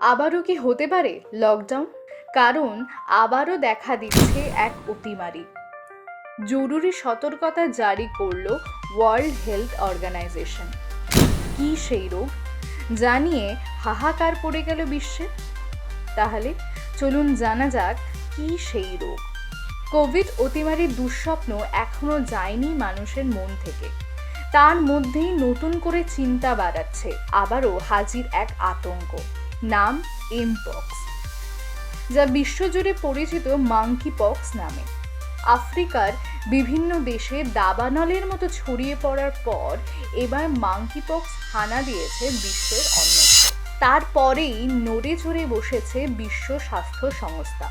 আবারও কি হতে পারে লকডাউন? কারণ আবারও দেখা দিচ্ছে এক অতিমারি। জরুরি সতর্কতা জারি করল ওয়ার্ল্ড হেলথ অর্গানাইজেশন কি সেই রোগ? জানিয়ে হাহাকার পড়ে গেল বিশ্বে। তাহলে চলুন জানা যাক কি সেই রোগ। কোভিড অতিমারির দুঃস্বপ্ন এখনও যায়নি মানুষের মন থেকে। তার মধ্যেই নতুন করে চিন্তা বাড়াচ্ছে, আবারও হাজির এক আতঙ্ক। নাম এমপক্স যা বিশ্বজুড়ে পরিচিত মাঙ্কি পক্স নামে। আফ্রিকার বিভিন্ন দেশে দাবানলের মতো ছড়িয়ে পড়ার পর এবার মাঙ্কি পক্স হানা দিয়েছে বিশ্বের অন্যত্র। তারপরেই নড়ে চড়ে বসেছে বিশ্ব স্বাস্থ্য সংস্থা।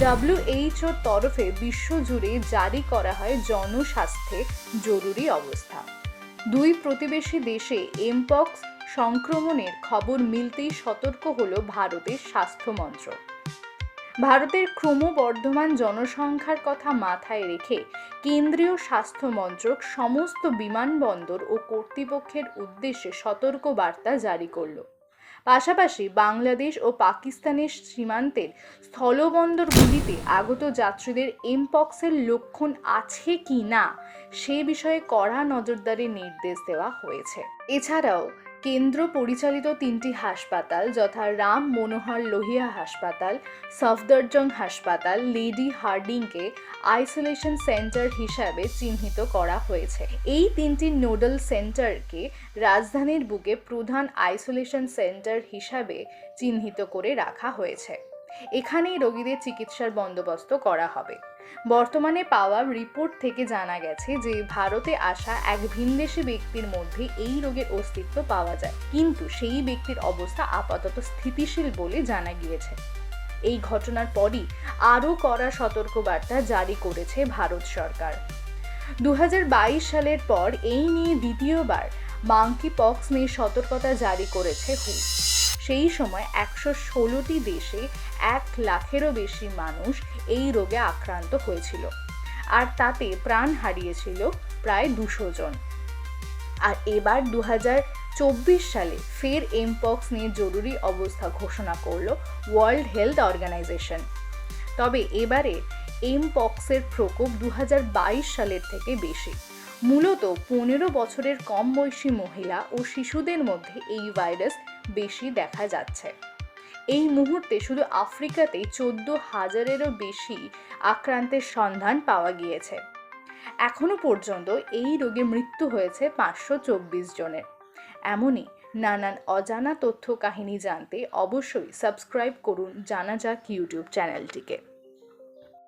ডাব্লিউএইচওর তরফে বিশ্বজুড়ে জারি করা হয় জনস্বাস্থ্যে জরুরি অবস্থা। দুই প্রতিবেশী দেশে এমপক্স সংক্রমণের খবর মিলতেই সতর্ক হল ভারতের স্বাস্থ্য মন্ত্রক। ভারতের ক্রমবর্ধমান জনসংখ্যার কথা মাথায় রেখে কেন্দ্রীয় স্বাস্থ্য মন্ত্রক সমস্ত বিমানবন্দর ও কর্তৃপক্ষের উদ্দেশ্যে সতর্ক বার্তা জারি করল। পাশাপাশি বাংলাদেশ ও পাকিস্তানের সীমান্তের স্থলবন্দরগুলিতে আগত যাত্রীদের এমপক্সের লক্ষণ আছে কি না, সে বিষয়ে কড়া নজরদারির নির্দেশ দেওয়া হয়েছে। এছাড়াও কেন্দ্র পরিচালিত তিনটি হাসপাতাল, যথা রাম মনোহর লোহিয়া হাসপাতাল, সফদরজং হাসপাতাল, লেডি হার্ডিংকে আইসোলেশন সেন্টার হিসাবে চিহ্নিত করা হয়েছে। এই তিনটি নোডাল সেন্টারকে রাজধানীর বুকে প্রধান আইসোলেশন সেন্টার হিসাবে চিহ্নিত করে রাখা হয়েছে। এখানেই রোগীদের চিকিৎসার বন্দোবস্ত করা হবে। বর্তমানে পাওয়া রিপোর্ট থেকে জানা গেছে যে, ভারতে আসা এক ভিনদেশি ব্যক্তির মধ্যে এই রোগের অস্তিত্ব পাওয়া যায়। কিন্তু সেই ব্যক্তির অবস্থা আপাতত স্থিতিশীল বলে জানা গিয়েছে। এই ঘটনার পরই আরও কড়া সতর্কবার্তা জারি করেছে ভারত সরকার। দু হাজার বাইশ সালের পর এই নিয়ে দ্বিতীয়বার মাঙ্কি পক্স নিয়ে সতর্কতা জারি করেছে হু সেই সময় একশো ষোলোটি দেশে এক লাখেরও বেশি মানুষ এই রোগে আক্রান্ত হয়েছিল। আর তাতে প্রাণ হারিয়েছিল প্রায় দুশো জন। আর এবার দু চব্বিশ সালে ফের এমপক্স নিয়ে জরুরি অবস্থা ঘোষণা করল ওয়ার্ল্ড হেলথ অর্গানাইজেশন। তবে এবারে এমপক্সের প্রকোপ দু হাজার বাইশ সালের থেকে বেশি। মূলত পনেরো বছরের কম বয়সী মহিলা ও শিশুদের মধ্যে এই ভাইরাস বেশি দেখা যাচ্ছে। এই মুহূর্তে শুধু আফ্রিকাতে চোদ্দ হাজারেরও বেশি আক্রান্তের সন্ধান পাওয়া গিয়েছে। এখনও পর্যন্ত এই রোগে মৃত্যু হয়েছে পাঁচশো চব্বিশ জনের। এমনই নানান অজানা তথ্য কাহিনী জানতে অবশ্যই সাবস্ক্রাইব করুন জানা যাক ইউটিউব চ্যানেলটিকে।